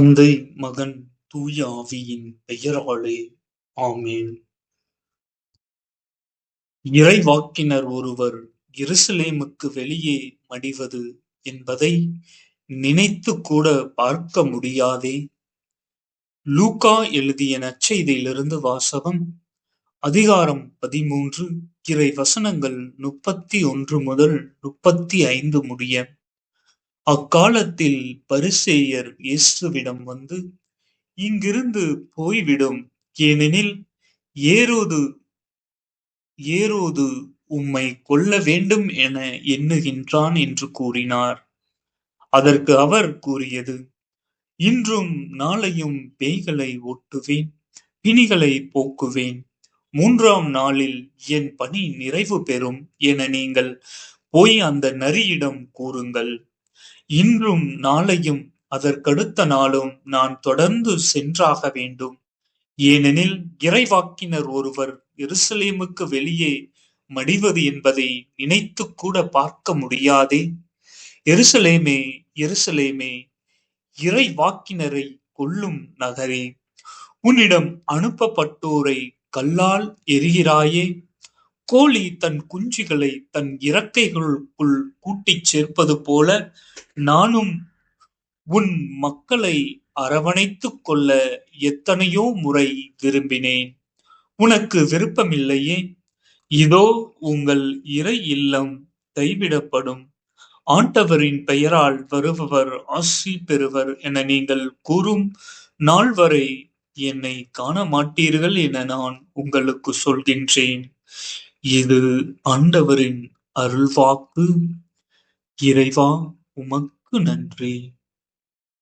தந்தை, மகன், தூய ஆவியின் பெயராலே ஆமேன் இறைவாக்கினர் ஒருவர் எருசலேமுக்கு வெளியே மடிவது என்பதை நினைத்து கூட பார்க்க முடியாதே. லூகா எழுதிய நற்செய்தியிலிருந்து வாசகம் அதிகாரம் பதிமூன்று இறை வசனங்கள் முப்பத்தி ஒன்று முதல் முப்பத்தி ஐந்து முடிய அக்காலத்தில் பரிசேயர் இயேசுவிடம் வந்து இங்கிருந்து போய்விடும். ஏனெனில் ஏரோது ஏரோது உம்மை கொல்ல வேண்டும் என எண்ணுகின்றான் என்று கூறினார். அதற்கு அவர் கூறியது இன்றும் நாளையும் பேய்களை ஓட்டுவேன் பிணிகளை போக்குவேன். மூன்றாம் நாளில் என் பணி நிறைவு பெறும் என நீங்கள் போய் அந்த நரியிடம் கூறுங்கள். இன்றும் நாளையும் அதற்கடுத்த நாளும் நான் தொடர்ந்து சென்றாக வேண்டும். ஏனெனில் இறைவாக்கினர் ஒருவர் எருசலேமுக்கு வெளியே மடிவது என்பதை நினைத்து கூட பார்க்க முடியாதே. எருசலேமே எருசலேமே இறை வாக்கினரை கொல்லும் நகரே. உன்னிடம் அனுப்பப்பட்டோரை கல்லால் எரிகிறாயே. கோழி தன் குஞ்சுகளை தன் இறக்கைகளுக்குள் கூட்டிச் சேர்ப்பது போல நானும் உன் மக்களை அரவணைத்துக் கொள்ள எத்தனையோ முறை விரும்பினேன். உனக்கு விருப்பமில்லையே? இதோ உங்கள் இறை இல்லம் கைவிடப்படும். ஆண்டவரின் பெயரால் வருபவர் ஆசி பெறுவர் என நீங்கள் கூறும் நாள் வரை என்னை காண மாட்டீர்கள் என நான் உங்களுக்கு சொல்கின்றேன். இது ஆண்டவரின் அருள்வாக்கு. இறைவா உமக்கு நன்றி.